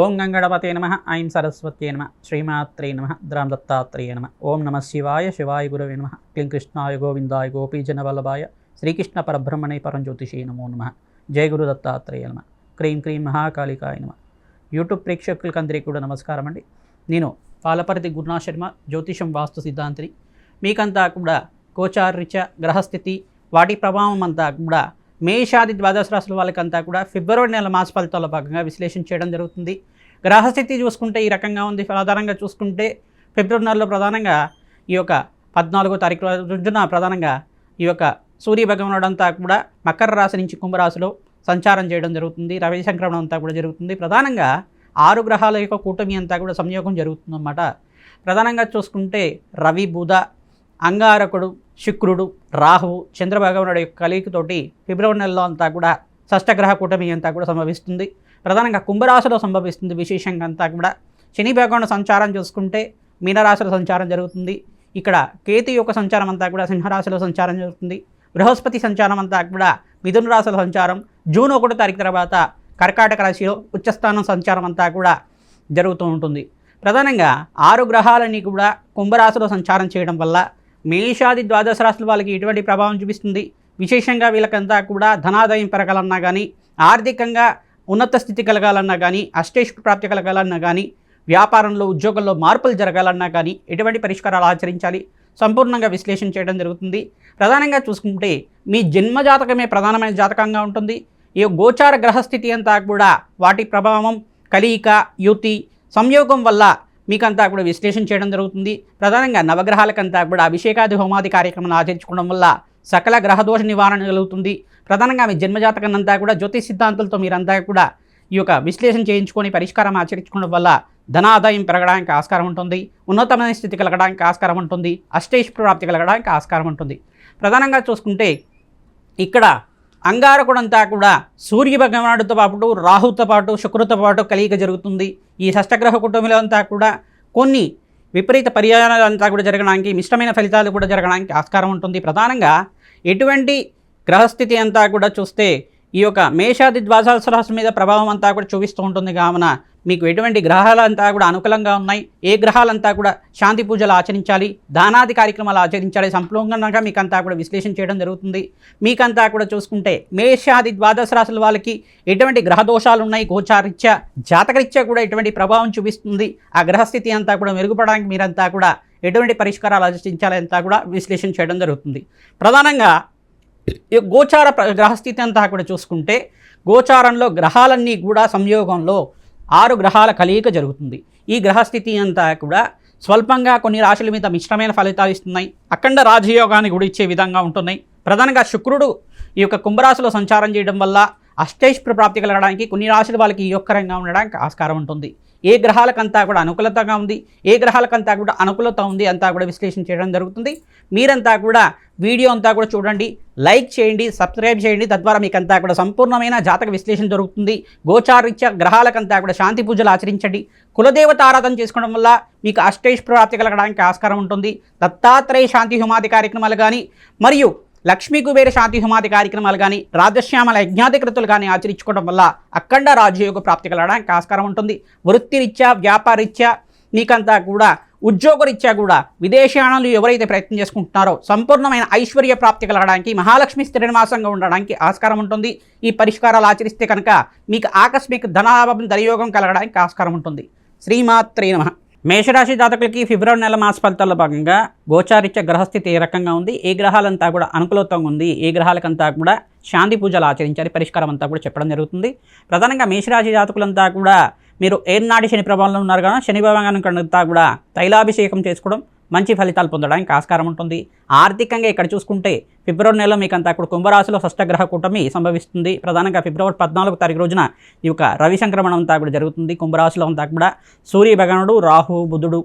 ఓం గంగణపతే నమ ఐం సరస్వత్యే నమ శ్రీమాత్రే నమ ద్రాం దత్తాత్రేయ నమ. ఓం నమ శివాయ శివాయ గురవే నమ. క్లీం కృష్ణాయ గోవిందాయ గోపీజన వల్లభాయ శ్రీకృష్ణ పరబ్రహ్మణే పరంజ్యోతిషే నమో నమ. జయ గురు దత్తాత్రేయ నమ. క్రీం క్రీం మహాకాళికాయ నమ. యూట్యూబ్ ప్రేక్షకులకి అందరికీ కూడా నమస్కారం అండి. నేను పాలపర్తి గురునా శర్మ జ్యోతిషం వాస్తు సిద్ధాంతిని. మీకంతా కూడా గోచారిత్య గ్రహస్థితి వాటి ప్రభావం అంతా కూడా మేషాది ద్వాదశ రాశుల వాళ్ళకంతా కూడా ఫిబ్రవరి నెల మాస ఫలితాల భాగంగా విశ్లేషణ చేయడం జరుగుతుంది. గ్రహస్థితి చూసుకుంటే ఈ రకంగా ఉంది. ప్రధానంగా చూసుకుంటే ఫిబ్రవరి నెలలో ప్రధానంగా ఈ యొక్క పద్నాలుగో తారీఖు రోజున ప్రధానంగా ఈ యొక్క సూర్య భగవానుడు అంతా కూడా మకర రాశి నుంచి కుంభరాశిలో సంచారం చేయడం జరుగుతుంది. రవి సంక్రమణం అంతా కూడా జరుగుతుంది. ప్రధానంగా ఆరు గ్రహాల యొక్క కూటమి అంతా కూడా సంయోగం జరుగుతుందన్నమాట. ప్రధానంగా చూసుకుంటే రవి బుధ అంగారకుడు శుక్రుడు రాహువు చంద్రభగవానుడు యొక్క కలిగితోటి ఫిబ్రవరి నెలలో అంతా కూడా షష్టగ్రహ కూటమి అంతా కూడా సంభవిస్తుంది. ప్రధానంగా కుంభరాశిలో సంభవిస్తుంది విశేషంగా అంతా కూడా. శని భగవాను సంచారం చూసుకుంటే మీనరాశిలో సంచారం జరుగుతుంది. ఇక్కడ కేతు యొక్క సంచారం అంతా కూడా సింహరాశిలో సంచారం జరుగుతుంది. బృహస్పతి సంచారం అంతా కూడా మిథున రాశుల సంచారం. జూన్ ఒకటో తారీఖు తర్వాత కర్కాటక రాశిలో ఉచ్చస్థానం సంచారం అంతా కూడా జరుగుతూ ఉంటుంది. ప్రధానంగా ఆరు గ్రహాలని కూడా కుంభరాశిలో సంచారం చేయడం వల్ల మేషాది ద్వాదశ రాశుల వాళ్ళకి ఎటువంటి ప్రభావం చూపిస్తుంది? విశేషంగా వీళ్ళకంతా కూడా ధనాదాయం పెరగాలన్నా కానీ ఆర్థికంగా ఉన్నత స్థితి కలగాలన్నా కానీ అష్టేష్ ప్రాప్తి కలగాలన్నా కానీ వ్యాపారంలో ఉద్యోగంలో మార్పులు జరగాలన్నా కానీ ఎటువంటి పరిష్కారాలు ఆచరించాలి? సంపూర్ణంగా విశ్లేషణ చేయడం జరుగుతుంది. ప్రధానంగా చూసుకుంటే మీ జన్మజాతకమే ప్రధానమైన జాతకంగా ఉంటుంది. ఈ గోచార గ్రహస్థితి అంతా కూడా వాటి ప్రభావం కలియిక యుతి సంయోగం వల్ల మీకంతా కూడా విశ్లేషణ చేయడం జరుగుతుంది. ప్రధానంగా నవగ్రహాలకంతా కూడా అభిషేకాది హోమాది కార్యక్రమాన్ని ఆచరించుకోవడం వల్ల సకల గ్రహదోష నివారణ కలుగుతుంది. ప్రధానంగా మీ జన్మజాతకన్నంతా కూడా జ్యోతిష్ సిద్ధాంతాలతో మీరంతా కూడా ఈ యొక్క విశ్లేషణ చేయించుకొని పరిష్కారం ఆచరించుకోవడం వల్ల ధనాదాయం పెరగడానికి ఆస్కారం ఉంటుంది. ఉన్నతమైన స్థితి కలగడానికి ఆస్కారం ఉంటుంది. అష్టేష్ ప్రాప్తి కలగడానికి ఆస్కారం ఉంటుంది. ప్రధానంగా చూసుకుంటే ఇక్కడ అంగారకుడంతా కూడా సూర్య భగవానుడితో పాటు రాహుతో పాటు శుక్రుతో పాటు కలియిక జరుగుతుంది. ఈ షష్టగ్రహ కుటుంబంలో అంతా కూడా కొన్ని విపరీత పర్యాయాలు అంతా కూడా జరగడానికి మిష్టమైన ఫలితాలు కూడా జరగడానికి ఆస్కారం ఉంటుంది. ప్రధానంగా ఎటువంటి గ్రహస్థితి అంతా కూడా చూస్తే ఈ యొక్క మేషాది ద్వాదశ రాశి మీద ప్రభావం అంతా కూడా చూపిస్తూ ఉంటుంది. కావున మీకు ఎటువంటి గ్రహాలంతా కూడా అనుకూలంగా ఉన్నాయి. ఏ గ్రహాలంతా కూడా శాంతి పూజలు ఆచరించాలి దానాది కార్యక్రమాలు ఆచరించాలి సంపూర్ణంగా మీకంతా కూడా విశ్లేషణ చేయడం జరుగుతుంది. మీకంతా కూడా చూసుకుంటే మేషాది ద్వాదశ రాశుల వాళ్ళకి ఎటువంటి గ్రహ దోషాలు ఉన్నాయి? గోచారీత్యా జాతకరీత్యా కూడా ఎటువంటి ప్రభావం చూపిస్తుంది? ఆ గ్రహస్థితి అంతా కూడా మెరుగుపడడానికి మీరంతా కూడా ఎటువంటి పరిష్కారాలు ఆచరించాలి కూడా విశ్లేషణ చేయడం జరుగుతుంది. ప్రధానంగా గోచార ప్ర- గ్రహస్థితి అంతా కూడా చూసుకుంటే గోచారంలో గ్రహాలన్నీ కూడా సంయోగంలో ఆరు గ్రహాల కలయిక జరుగుతుంది. ఈ గ్రహస్థితి అంతా కూడా స్వల్పంగా కొన్ని రాశుల మీద మిశ్రమైన ఫలితాలు ఇస్తున్నాయి. అఖండ రాజయోగాన్ని కూడా ఇచ్చే విధంగా ఉంటున్నాయి. ప్రధానంగా శుక్రుడు ఈ యొక్క కుంభరాశిలో సంచారం చేయడం వల్ల అష్టైశ్వర ప్రాప్తి కలగడానికి కొన్ని రాశుల వాళ్ళకి యోగకరంగా ఉండడానికి ఆస్కారం ఉంటుంది. ఏ గ్రహాలకంతా కూడా అనుకూలతగా ఉంది ఏ గ్రహాలకంతా కూడా అనుకూలత ఉంది అంతా కూడా విశ్లేషణ చేయడం జరుగుతుంది. మీరంతా కూడా వీడియో అంతా కూడా చూడండి లైక్ చేయండి సబ్స్క్రైబ్ చేయండి. తద్వారా మీకంతా కూడా సంపూర్ణమైన జాతక విశ్లేషణ దొరుకుతుంది. గోచారీత్య గ్రహాలకంతా కూడా శాంతి పూజలు ఆచరించండి. కులదేవత ఆరాధన చేసుకోవడం వల్ల మీకు అష్టైష్ ప్రాప్తి కలగడానికి ఆస్కారం ఉంటుంది. దత్తాత్రేయ శాంతి హోమాది కార్యక్రమాలు కానీ మరియు లక్ష్మీ కుబేర శాంతి హోమాది కార్యక్రమాలు కానీ రాజశ్యామల యజ్ఞాధికృతులు కానీ ఆచరించుకోవడం వల్ల అఖండ రాజయోగ ప్రాప్తి కలగడానికి ఆస్కారం ఉంటుంది. వృత్తిరీత్యా వ్యాపారరీత్యా మీకంతా కూడా ఉద్యోగరీత్యా కూడా విదేశాణాలు ఎవరైతే ప్రయత్నం చేసుకుంటున్నారో సంపూర్ణమైన ఐశ్వర్య ప్రాప్తి కలగడానికి మహాలక్ష్మి శ్రీనివాసంగా ఉండడానికి ఆస్కారం ఉంటుంది. ఈ పరిష్కారాలు ఆచరిస్తే కనుక మీకు ఆకస్మిక ధనాభం ధనయోగం కలగడానికి ఆస్కారం ఉంటుంది. శ్రీమాత్రే నమ. మేషరాశి జాతకులకి ఫిబ్రవరి నెల మాస ఫలితాల్లో భాగంగా గోచారిత్య గ్రహస్థితి ఏ రకంగా ఉంది? ఏ గ్రహాలంతా కూడా అనుకూలతంగా ఉంది? ఏ గ్రహాలకంతా కూడా శాంతి పూజలు ఆచరించాలి పరిష్కారం అంతా కూడా చెప్పడం జరుగుతుంది. ప్రధానంగా మేషరాశి జాతకులంతా కూడా మీరు ఏనాటి శని ప్రభావంలో ఉన్నారు కదా శని భగవానుకంతా కూడా తైలాభిషేకం చేసుకోవడం మంచి ఫలితాలు పొందడానికి ఆస్కారం ఉంటుంది. ఆర్థికంగా ఇక్కడ చూసుకుంటే ఫిబ్రవరి నెలలో మీకు అంతా కూడా కుంభరాశిలో షష్టగ్రహ కూటమి సంభవిస్తుంది. ప్రధానంగా ఫిబ్రవరి పద్నాలుగు తారీఖు రోజున ఈ యొక్క రవి సంక్రమణం అంతా కూడా జరుగుతుంది. కుంభరాశిలో అంతా కూడా సూర్య భగవానుడు రాహు బుధుడు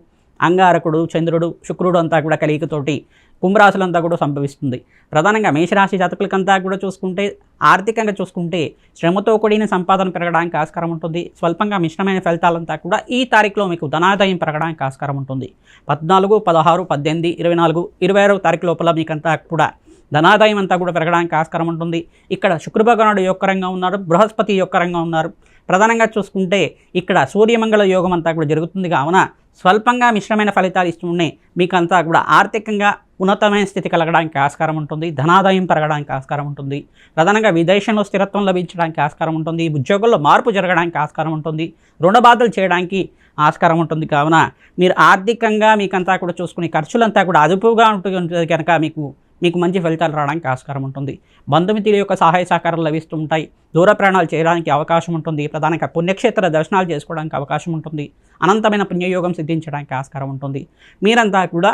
అంగారకుడు చంద్రుడు శుక్రుడు అంతా కూడా కలిగితోటి కుంభరాశులంతా కూడా సంభవిస్తుంది. ప్రధానంగా మేషరాశి జాతకులకంతా కూడా చూసుకుంటే ఆర్థికంగా చూసుకుంటే శ్రమతో కూడిన సంపాదన పెరగడానికి ఆస్కారం ఉంటుంది. స్వల్పంగా మిశ్రమైన ఫలితాలంతా కూడా ఈ తారీఖులో మీకు ధనాదాయం పెరగడానికి ఆస్కారం ఉంటుంది. పద్నాలుగు పదహారు పద్దెనిమిది ఇరవై నాలుగు ఇరవై ఆరో తారీఖు లోపల మీకంతా కూడా ధనాదాయం అంతా కూడా పెరగడానికి ఆస్కారం ఉంటుంది. ఇక్కడ శుక్రభగవానుడు యొక్క రంగం ఉన్నారు బృహస్పతి యొక్క రంగం ఉన్నారు. ప్రధానంగా చూసుకుంటే ఇక్కడ సూర్యమంగళ యోగం అంతా కూడా జరుగుతుంది కావున స్వల్పంగా మిశ్రమైన ఫలితాలు ఇస్తున్నాయి మీకు అంతా కూడా ఆర్థికంగా ఉన్నతమైన స్థితి కలగడానికి ఆస్కారం ఉంటుంది ధనాదాయం పెరగడానికి ఆస్కారం ఉంటుంది ప్రధానంగా విదేశంలో స్థిరత్వం లభించడానికి ఆస్కారం ఉంటుంది ఉద్యోగంలో మార్పు జరగడానికి ఆస్కారం ఉంటుంది రుణ బాధలు చేయడానికి ఆస్కారం ఉంటుంది. కావున మీరు ఆర్థికంగా మీకంతా కూడా చూసుకునే ఖర్చులంతా కూడా అదుపుగా ఉంటుంది కనుక మీకు మీకు మంచి ఫలితాలు రావడానికి ఆస్కారం ఉంటుంది. బంధుమిత్రుల యొక్క సహాయ సహకారాలు లభిస్తూ ఉంటాయి దూర ప్రయాణాలు చేయడానికి అవకాశం ఉంటుంది. ప్రధానంగా పుణ్యక్షేత్ర దర్శనాలు చేసుకోవడానికి అవకాశం ఉంటుంది. అనంతమైన పుణ్యయోగం సిద్ధించడానికి ఆస్కారం ఉంటుంది. మీరంతా కూడా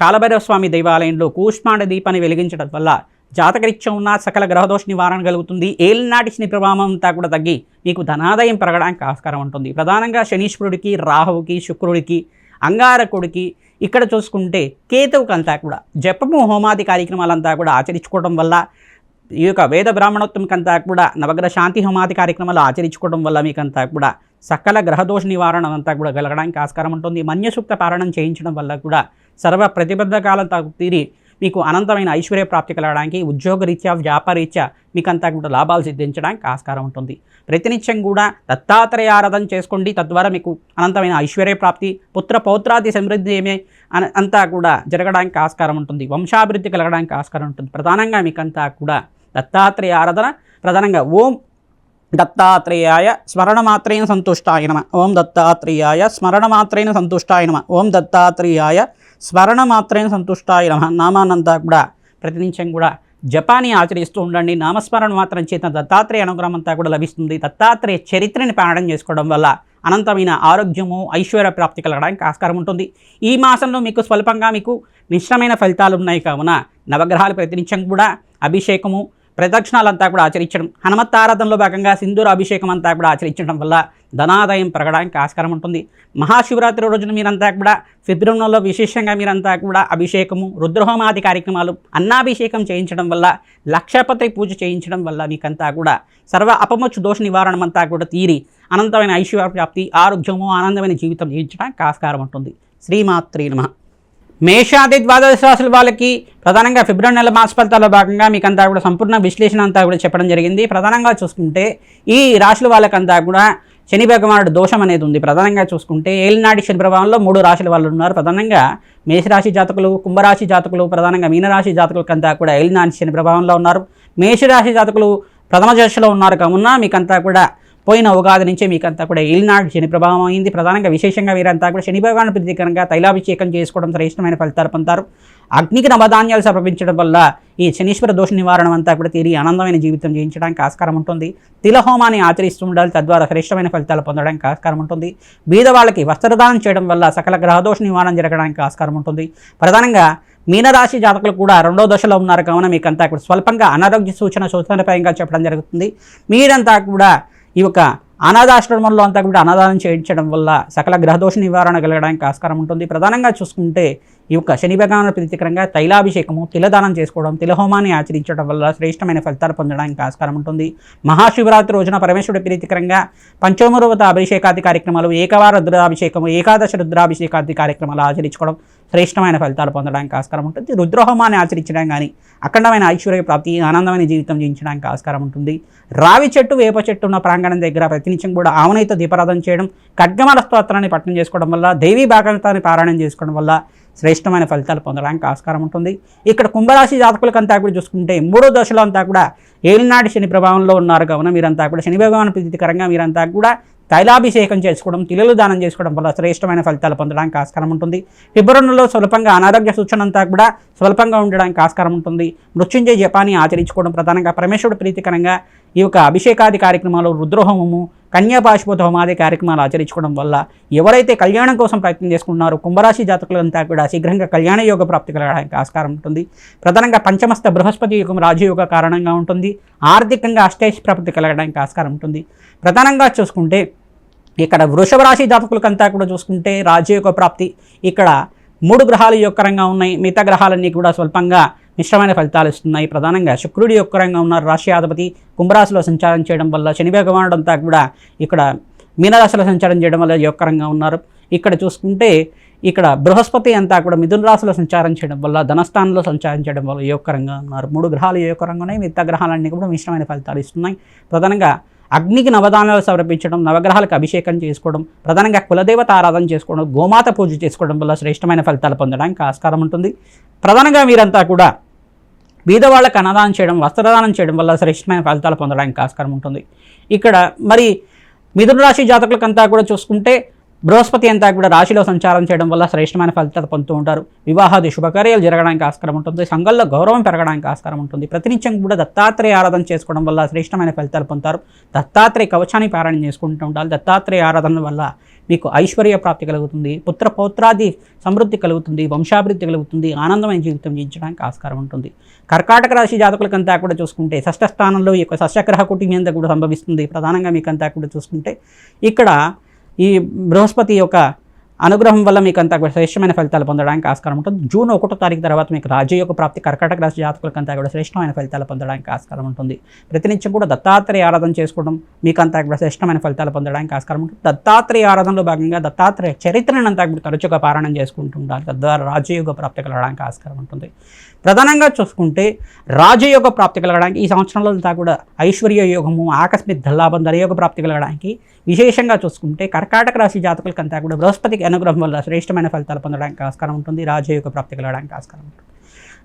కాలభైరవ స్వామి దేవాలయంలో కూష్మాండ దీపాన్ని వెలిగించడం వల్ల జాతకరీత్యం ఉన్న సకల గ్రహదోష నివారణ కలుగుతుంది. ఏలినాటి శని ప్రభావం అంతా కూడా తగ్గి మీకు ధనాదాయం పెరగడానికి ఆస్కారం ఉంటుంది. ప్రధానంగా శనీశ్వరుడికి రాహువుకి శుక్రుడికి అంగారకుడికి ఇక్కడ చూసుకుంటే కేతువుకంతా కూడా జపము హోమాది కార్యక్రమాలంతా కూడా ఆచరించుకోవడం వల్ల ఈ యొక్క వేద బ్రాహ్మణోత్వంకంతా కూడా నవగ్రహ శాంతి హోమాది కార్యక్రమాలు ఆచరించుకోవడం వల్ల మీకంతా కూడా సకల గ్రహదోష నివారణ అంతా కూడా కలగడానికి ఆస్కారం ఉంటుంది. మన్యసూక్త పారణం చేయించడం వల్ల కూడా సర్వ ప్రతిబద్ధకాలంతా తీరి మీకు అనంతమైన ఐశ్వర్య ప్రాప్తి కలగడానికి ఉద్యోగరీత్యా వ్యాపారీత్యా మీకంతా కూడా లాభాలు సిద్ధించడానికి ఆస్కారం ఉంటుంది. ప్రతినిత్యం కూడా దత్తాత్రేయ ఆరాధన చేసుకోండి. తద్వారా మీకు అనంతమైన ఐశ్వర్య ప్రాప్తి పుత్ర పౌత్రాది సమృద్ధి ఏమే అంతా కూడా జరగడానికి ఆస్కారం ఉంటుంది. వంశాభివృద్ధి కలగడానికి ఆస్కారం ఉంటుంది. ప్రధానంగా మీకంతా కూడా దత్తాత్రేయ ఆరాధన ప్రధానంగా ఓం దత్తాత్రేయాయ స్మరణమాత్రేణ సంతుష్టాయ నమ. ఓం దత్తాత్రేయాయ స్మరణమాత్రేణ సంతుష్టాయ నమ. ఓం దత్తాత్రేయాయ స్మరణ మాత్రమే సంతుష్ట నామానంతా కూడా ప్రతినిత్యం కూడా జపాని ఆచరిస్తూ ఉండండి. నామస్మరణ మాత్రం చేత దత్తాత్రేయ అనుగ్రహం అంతా కూడా లభిస్తుంది. దత్తాత్రేయ చరిత్రని పారాయణం చేసుకోవడం వల్ల అనంతమైన ఆరోగ్యము ఐశ్వర్య ప్రాప్తి కలగడానికి ఆస్కారం ఉంటుంది. ఈ మాసంలో మీకు స్వల్పంగా మీకు మిశ్రమైన ఫలితాలు ఉన్నాయి. కావున నవగ్రహాలు ప్రతినిత్యం కూడా అభిషేకము ప్రదక్షిణాలంతా కూడా ఆచరించడం. హనుమత్ ఆరాధనలో భాగంగా సింధూర అభిషేకం అంతా కూడా ఆచరించడం వల్ల ధనాదాయం పెరగడానికి ఆస్కారం ఉంటుంది. మహాశివరాత్రి రోజున మీరంతా కూడా ఫిబ్రవరిలో విశేషంగా మీరంతా కూడా అభిషేకము రుద్రహోమాది కార్యక్రమాలు అన్నాభిషేకం చేయించడం వల్ల లక్షపతి పూజ చేయించడం వల్ల మీకంతా కూడా సర్వ అపమొచ్చు దోష నివారణ అంతా కూడా తీరి అనంతమైన ఐశ్వర్య ప్రాప్తి ఆరోగ్యము ఆనందమైన జీవితం జీవించడానికి ఆస్కారం ఉంటుంది. శ్రీమాత్రి నమ. మేషాది ద్వాదశ రాశుల వాళ్ళకి ప్రధానంగా ఫిబ్రవరి నెల మాస ఫలితాల్లో భాగంగా మీకు అంతా కూడా సంపూర్ణ విశ్లేషణ అంతా కూడా చెప్పడం జరిగింది. ప్రధానంగా చూసుకుంటే ఈ రాశుల వాళ్ళకంతా కూడా శని భగవానుడు దోషం అనేది ఉంది. ప్రధానంగా చూసుకుంటే ఏలినాటి శని ప్రభావంలో మూడు రాశుల వాళ్ళు ఉన్నారు. ప్రధానంగా మేషరాశి జాతకులు కుంభరాశి జాతకులు ప్రధానంగా మీనరాశి జాతకులకంతా కూడా ఏలినాటి శని ప్రభావంలో ఉన్నారు. మేషరాశి జాతకులు ప్రథమ దశలో ఉన్నారు. కావున మీకంతా కూడా పోయిన ఉగాది నుంచే మీకంతా కూడా ఏలినాడు శని ప్రభావం అయింది. ప్రధానంగా విశేషంగా వీరంతా కూడా శని భగవాన్ ప్రతీకరంగా తైలాభిషేకం చేసుకోవడం శ్రేష్టమైన ఫలితాలు పొందుతారు. అగ్నికి నవధాన్యాలు సమర్పించడం వల్ల ఈ శనీశ్వర దోష నివారణ అంతా కూడా తీరి ఆనందమైన జీవితం జీవించడానికి ఆస్కారం ఉంటుంది. తిలహోమాన్ని ఆచరిస్తూ ఉండాలి తద్వారా శ్రేష్టమైన ఫలితాలు పొందడానికి ఆస్కారం ఉంటుంది. బీద వాళ్ళకి వస్త్రదానం చేయడం వల్ల సకల గ్రహదోష నివారణ జరగడానికి ఆస్కారం ఉంటుంది. ప్రధానంగా మీనరాశి జాతకులు కూడా రెండో దశలో ఉన్నారు. కావున మీకంతా కూడా స్వల్పంగా అనారోగ్య సూచన సూచనపరంగా చెప్పడం జరుగుతుంది. మీరంతా కూడా ఈ యొక్క అనాథాశ్రమంలో అంతా కూడా అనాదానం చేయించడం వల్ల సకల గ్రహదోష నివారణ కలగడానికి ఆస్కారం ఉంటుంది. ప్రధానంగా చూసుకుంటే ఈ యొక్క శని భగవాన ప్రతికరంగా తైలాభిషేకము తిలదానం చేసుకోవడం తిలహోమాన్ని ఆచరించడం వల్ల శ్రేష్టమైన ఫలితాలు పొందడానికి ఆస్కారం ఉంటుంది. మహాశివరాత్రి రోజున పరమేశ్వరుడి ప్రీతికరంగా పంచోమరువత అభిషేకాది కార్యక్రమాలు ఏకవార రుద్రాభిషేకము ఏకాదశ రుద్రాభిషేకాది కార్యక్రమాలు ఆచరించుకోవడం శ్రేష్టమైన ఫలితాలు పొందడానికి ఆస్కారం ఉంటుంది. రుద్రహోమాన్ని ఆచరించడం కానీ అఖండమైన ఐశ్వర్య ప్రాప్తి ఆనందమైన జీవితం జీవించడానికి ఆస్కారం ఉంటుంది. రావి చెట్టు వేప చెట్టు ఉన్న ప్రాంగణం దగ్గర ప్రతినిత్యం కూడా ఆవునైతో దీపారాధన చేయడం ఖడ్గమాల స్తోత్రాన్ని పట్టణం చేసుకోవడం వల్ల దేవీ భాగవతాన్ని పారాయణం చేసుకోవడం వల్ల శ్రేష్టమైన ఫలితాలు పొందడానికి ఆస్కారం ఉంటుంది. ఇక్కడ కుంభరాశి జాతకులకంతా కూడా చూసుకుంటే మూడో దశలో అంతా కూడా ఏలినాటి శని ప్రభావంలో ఉన్నారు కావున మీరంతా కూడా శని భగవాన్ ప్రీతికరంగా మీరంతా కూడా తైలాభిషేకం చేసుకోవడం తిలలు దానం చేసుకోవడం వల్ల శ్రేష్టమైన ఫలితాలు పొందడానికి ఆస్కారం ఉంటుంది. ఫిబ్రవరిలో స్వల్పంగా అనారోగ్య సూచన అంతా కూడా స్వల్పంగా ఉండడానికి ఆస్కారం ఉంటుంది. మృత్యుంజయ జపాన్ని ఆచరించుకోవడం ప్రధానంగా పరమేశ్వరుడు ప్రీతికరంగా ఈ యొక్క అభిషేకాది కార్యక్రమాలు రుద్రహోమము కన్యాపాశుపత హోమాది కార్యక్రమాలు ఆచరించుకోవడం వల్ల ఎవరైతే కళ్యాణం కోసం ప్రయత్నం చేసుకుంటున్నారో కుంభరాశి జాతకులంతా కూడా శీఘ్రంగా కళ్యాణ యోగ ప్రాప్తి కలగడానికి ఆస్కారం ఉంటుంది. ప్రధానంగా పంచమస్త బృహస్పతి యుగం రాజయోగ కారణంగా ఉంటుంది. ఆర్థికంగా అష్టేష్ ప్రాప్తి కలగడానికి ఆస్కారం ఉంటుంది. ప్రధానంగా చూసుకుంటే ఇక్కడ వృషభ రాశి జాతకులకంతా కూడా చూసుకుంటే రాజయోగ ప్రాప్తి ఇక్కడ మూడు గ్రహాలు యొక్కరంగా ఉన్నాయి. మిగతా గ్రహాలన్నీ కూడా స్వల్పంగా మిశ్రమైన ఫలితాలు ఇస్తున్నాయి. ప్రధానంగా శుక్రుడి యొక్కరంగా ఉన్నారు. అధిపతి కుంభరాశిలో సంచారం చేయడం వల్ల శని భగవానుడు అంతా కూడా ఇక్కడ మీనరాశిలో సంచారం చేయడం వల్ల యొక్కరంగా ఉన్నారు. ఇక్కడ చూసుకుంటే ఇక్కడ బృహస్పతి అంతా కూడా మిథున రాశిలో సంచారం చేయడం వల్ల ధనస్థానంలో సంచారం చేయడం వల్ల యోగకరంగా ఉన్నారు. మూడు గ్రహాలు యోగకరంగా ఉన్నాయి. మిగతా గ్రహాలన్నీ కూడా మిశ్రమైన ఫలితాలు ఇస్తున్నాయి. ప్రధానంగా అగ్నికి నవదానాలు సమర్పించడం నవగ్రహాలకు అభిషేకం చేసుకోవడం ప్రధానంగా కులదేవత ఆరాధన చేసుకోవడం గోమాత పూజ చేసుకోవడం వల్ల శ్రేష్టమైన ఫలితాలు పొందడానికి ఆస్కారం ఉంటుంది. ప్రధానంగా మీరంతా కూడా బీదవాళ్ళకు అన్నదానం చేయడం వస్త్రదానం చేయడం వల్ల శ్రేష్టమైన ఫలితాలు పొందడానికి ఆస్కారం ఉంటుంది. ఇక్కడ మరి మిథున రాశి జాతకులకంతా కూడా చూసుకుంటే బృహస్పతి అంతా కూడా రాశిలో సంచారం చేయడం వల్ల శ్రేష్టమైన ఫలితాలు పొందుతూ ఉంటారు. వివాహాది శుభకార్యాలు జరగడానికి ఆస్కారం ఉంటుంది. సంఘంలో గౌరవం పెరగడానికి ఆస్కారం ఉంటుంది. ప్రతినిత్యం కూడా దత్తాత్రేయ ఆరాధన చేసుకోవడం వల్ల శ్రేష్టమైన ఫలితాలు పొందుతారు. దత్తాత్రేయ కవచాన్ని పారాయణ చేసుకుంటూ ఉండాలి. దత్తాత్రేయ ఆరాధన వల్ల మీకు ఐశ్వర్య ప్రాప్తి కలుగుతుంది. పుత్ర పౌత్రాది సమృద్ధి కలుగుతుంది. వంశాభివృద్ధి కలుగుతుంది. ఆనందమైన జీవితం జీవించడానికి ఆస్కారం ఉంటుంది. కర్కాటక రాశి జాతకులకంతా కూడా చూసుకుంటే షష్ఠ స్థానంలో ఈ యొక్క సస్యగ్రహ కుటుంబంతా కూడా సంభవిస్తుంది. ప్రధానంగా మీకంతా కూడా చూసుకుంటే ఇక్కడ ఈ బృహస్పతి యొక్క అనుగ్రహం వల్ల మీకు అంత శ్రేష్టమైన ఫలితాలు పొందడానికి ఆస్కారం ఉంటుంది. జూన్ ఒకటో తారీఖు తర్వాత మీకు రాజయోగ ప్రాప్తి కర్కాటక రాశి జాతకులకంతా కూడా శ్రేష్టమైన ఫలితాలు పొందడానికి ఆస్కారం ఉంటుంది. ప్రతినిత్యం కూడా దత్తాత్రేయ ఆరాధన చేసుకోవడం మీకు అంతా కూడా శ్రేష్టమైన ఫలితాలు పొందడానికి ఆస్కారం ఉంటుంది. దత్తాత్రేయ ఆరాధనలో భాగంగా దత్తాత్రేయ చరిత్రను అంతా కూడా తరచుగా పారాయణం చేసుకుంటుండాలి తద్వారా రాజయోగ ప్రాప్తి కలగడానికి ఆస్కారం ఉంటుంది. ప్రధానంగా చూసుకుంటే రాజయోగ ప్రాప్తి కలగడానికి ఈ సంవత్సరంలో అంతా కూడా ఐశ్వర్య యోగము ఆకస్మిక ధల్లాభం ధనయోగ ప్రాప్తి కలగడానికి విశేషంగా చూసుకుంటే కర్కాటక రాశి జాతకులకంతా కూడా బృహస్పతికి అనుగ్రహం వల్ల శ్రేష్టమైన ఫలితాలు పొందడానికి ఆస్కారం ఉంటుంది. రాజయోగ ప్రాప్తి కలగడానికి ఆస్కారం ఉంటుంది.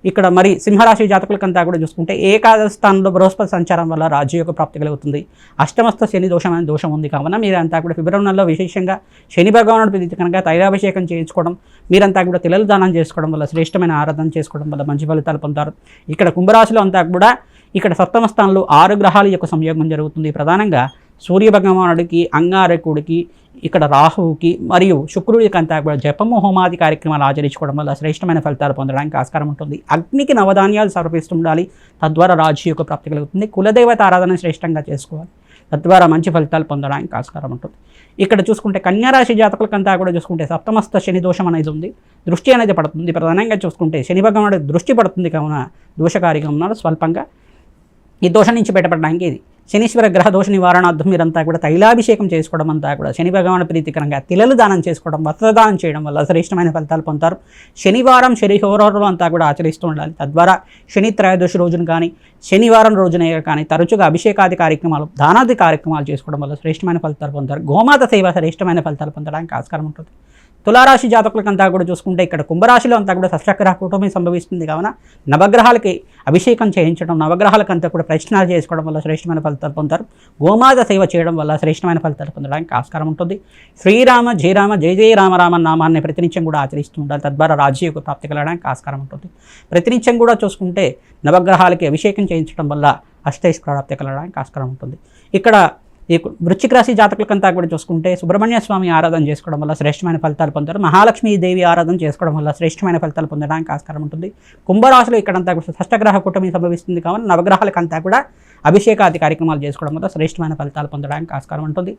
ఇక్కడ మరి సింహరాశి జాతకులకంతా కూడా చూసుకుంటే ఏకాదశ స్థానంలో బృహస్పతి సంచారం వల్ల రాజయోగ ప్రాప్తి కలుగుతుంది. అష్టమస్థ శని దోషం అనే దోషం ఉంది కావున మీరంతా కూడా ఫిబ్రవరి నెలలో విశేషంగా శని భగవానుడు ప్రీతి కనుక తైలాభిషేకం చేయించుకోవడం మీరంతా కూడా తిలలు దానం చేసుకోవడం వల్ల శ్రేష్టమైన ఆరాధన చేసుకోవడం వల్ల మంచి ఫలితాలు పొందుతారు ఇక్కడ కుంభరాశిలో అంతా కూడా ఇక్కడ సప్తమ స్థానంలో ఆరు గ్రహాల యొక్క సంయోగం జరుగుతుంది. ప్రధానంగా సూర్య భగవానుడికి అంగారకుడికి ఇక్కడ రాహువుకి మరియు శుక్రుడి కంతా కూడా జపము హోమాది కార్యక్రమాలు ఆచరించుకోవడం వల్ల శ్రేష్టమైన ఫలితాలు పొందడానికి ఆస్కారం ఉంటుంది. అగ్నికి నవధాన్యాలు సమర్పిస్తుండాలి తద్వారా రాజు యొక్క ప్రాప్తి కలుగుతుంది. కులదేవత ఆరాధన శ్రేష్టంగా చేసుకోవాలి. తద్వారా మంచి ఫలితాలు పొందడానికి ఆస్కారం ఉంటుంది. ఇక్కడ చూసుకుంటే కన్యారాశి జాతకులకంతా కూడా చూసుకుంటే సప్తమస్త శని దోషం అనేది ఉంది. దృష్టి అనేది పడుతుంది. ప్రధానంగా చూసుకుంటే శని భగవానుడి దృష్టి పడుతుంది. కావున దోషకారిగా ఉన్నారు స్వల్పంగా. ఈ దోషం నుంచి బయటపడడానికి ఇది. శనీశ్వర గ్రహ దోష నివారణార్థం మీరంతా కూడా తైలాభిషేకం చేసుకోవడం అంతా కూడా శని భగవాన్ ప్రీతికరంగా తిలలు దానం చేసుకోవడం వస్త్రదానం చేయడం వల్ల శ్రేష్టమైన ఫలితాలు పొందుతారు. శనివారం శని హోరాలు అంతా కూడా ఆచరిస్తూ ఉండాలి. తద్వారా శని త్రయోదశి రోజున కానీ శనివారం రోజున కానీ తరచుగా అభిషేకాది కార్యక్రమాలు దానాది కార్యక్రమాలు చేసుకోవడం వల్ల శ్రేష్టమైన ఫలితాలు పొందుతారు. గోమాత సేవ శ్రేష్టమైన ఫలితాలు పొందడానికి ఆస్కారం ఉంటుంది. తులారాశి జాతకులకంతా కూడా చూసుకుంటే ఇక్కడ కుంభరాశిలో అంతా కూడా సష్టగ్రహ కుటుంబం సంభవిస్తుంది. కావున నవగ్రహాలకి అభిషేకం చేయించడం నవగ్రహాలకంతా కూడా ప్రశ్నలు చేసుకోవడం వల్ల శ్రేష్టమైన ఫలితాలు పొందుతారు. గోమాత సేవ చేయడం వల్ల శ్రేష్టమైన ఫలితాలు పొందడానికి ఆస్కారం ఉంటుంది. శ్రీరామ జయరామ జయ జయ రామరామ నామాన్ని ప్రతినిత్యం కూడా ఆచరిస్తూ ఉండాలి. తద్వారా రాజ్యయోగ ప్రాప్తి కలగడానికి ఆస్కారం ఉంటుంది. ప్రతినిత్యం కూడా చూసుకుంటే నవగ్రహాలకి అభిషేకం చేయించడం వల్ల అష్టైష్ ప్రాప్తి కలగడానికి ఆస్కారం ఉంటుంది. ఇక్కడ ఈ వృశ్చిక రాశి జాతకులకంతా కూడా చూసుకుంటే సుబ్రహ్మణ్య స్వామి ఆరాధన చేసుకోవడం వల్ల శ్రేష్టమైన ఫలితాలు పొందారు మహాలక్ష్మి దేవి ఆరాధన చేసుకోవడం వల్ల శ్రేష్టమైన ఫలితాలు పొందడానికి ఆస్కారం ఉంటుంది. కుంభరాశిలో ఇక్కడంతా కూడా షష్టగ్రహ కూటమి సంభవిస్తుంది కావున నవగ్రహాలకంతా కూడా అభిషేకాది కార్యక్రమాలు చేసుకోవడం వల్ల శ్రేష్టమైన ఫలితాలు పొందడానికి ఆస్కారం ఉంటుంది.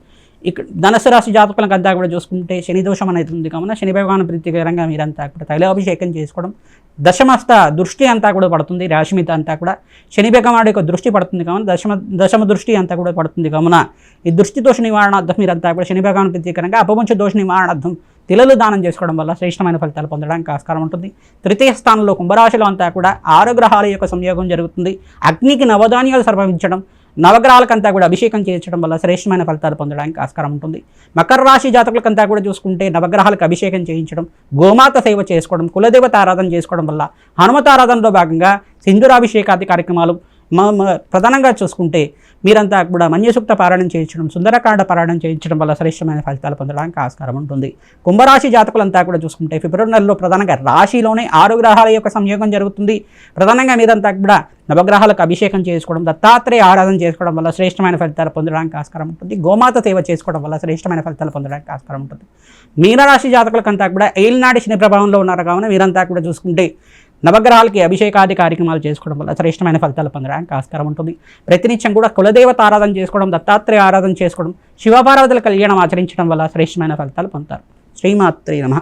ఇక్కడ ధనసు రాశి జాతకులకంతా కూడా చూసుకుంటే శని దోషం అనేది ఉంది కావున శని భగవాన్ ప్రీతికరంగా మీరంతా కూడా తైలాభిషేకం చేసుకోవడం దశమస్త దృష్టి అంతా కూడా పడుతుంది రాశి మీద అంతా కూడా. శని భగవానుడి యొక్క దృష్టి పడుతుంది కావున దశమ దశమ దృష్టి అంతా కూడా పడుతుంది కావున ఈ దృష్టి దోష నివారణార్థం మీరంతా కూడా శని భగవాన్ ప్రీతికరంగా అపవంచ దోష నివారణార్థం తిలలు దానం చేసుకోవడం వల్ల శ్రేష్టమైన ఫలితాలు పొందడానికి ఆస్కారం ఉంటుంది. తృతీయ స్థానంలో కుంభరాశిలో అంతా కూడా ఆరు గ్రహాల యొక్క సంయోగం జరుగుతుంది. అగ్నికి నవధాన్యాలు సమర్పించడం నవగ్రహాలకంతా కూడా అభిషేకం చేయించడం వల్ల శ్రేష్టమైన ఫలితాలు పొందడానికి ఆస్కారం ఉంటుంది. మకర రాశి జాతకులకంతా కూడా చూసుకుంటే నవగ్రహాలకు అభిషేకం చేయించడం గోమాత సేవ చేసుకోవడం కులదేవత ఆరాధన చేసుకోవడం వల్ల హనుమత ఆరాధనలో భాగంగా సింధురాభిషేకాది కార్యక్రమాలు ప్రధానంగా చూసుకుంటే మీరంతా కూడా మన్యసూక్త పారాయణం చేయించడం సుందరకాండ పారాయణం చేయించడం వల్ల శ్రేష్టమైన ఫలితాలు పొందడానికి ఆస్కారం ఉంటుంది. కుంభరాశి జాతకులంతా కూడా చూసుకుంటే ఫిబ్రవరి నెలలో ప్రధానంగా రాశిలోనే ఆరు గ్రహాల యొక్క సంయోగం జరుగుతుంది. ప్రధానంగా మీరంతా కూడా నవగ్రహాలకు అభిషేకం చేసుకోవడం దత్తాత్రేయ ఆరాధన చేసుకోవడం వల్ల శ్రేష్టమైన ఫలితాలు పొందడానికి ఆస్కారం ఉంటుంది. గోమాత సేవ చేసుకోవడం వల్ల శ్రేష్టమైన ఫలితాలు పొందడానికి ఆస్కారం ఉంటుంది. మీనరాశి జాతకులకంతా కూడా ఏలినాటి శని ప్రభావంలో ఉన్నారు. కావున మీరంతా కూడా చూసుకుంటే నవగ్రహాలకి అభిషేకాది కార్యక్రమాలు చేసుకోవడం వల్ల శ్రేష్టమైన ఫలితాలు పొందడానికి ఆస్కారం ఉంటుంది. ప్రతినిత్యం కూడా కులదేవత ఆరాధన చేసుకోవడం దత్తాత్రేయ ఆరాధన చేసుకోవడం శివపార్వతుల కళ్యాణం ఆచరించడం వల్ల శ్రేష్టమైన ఫలితాలు పొందుతారు. శ్రీమాత్రి నమ.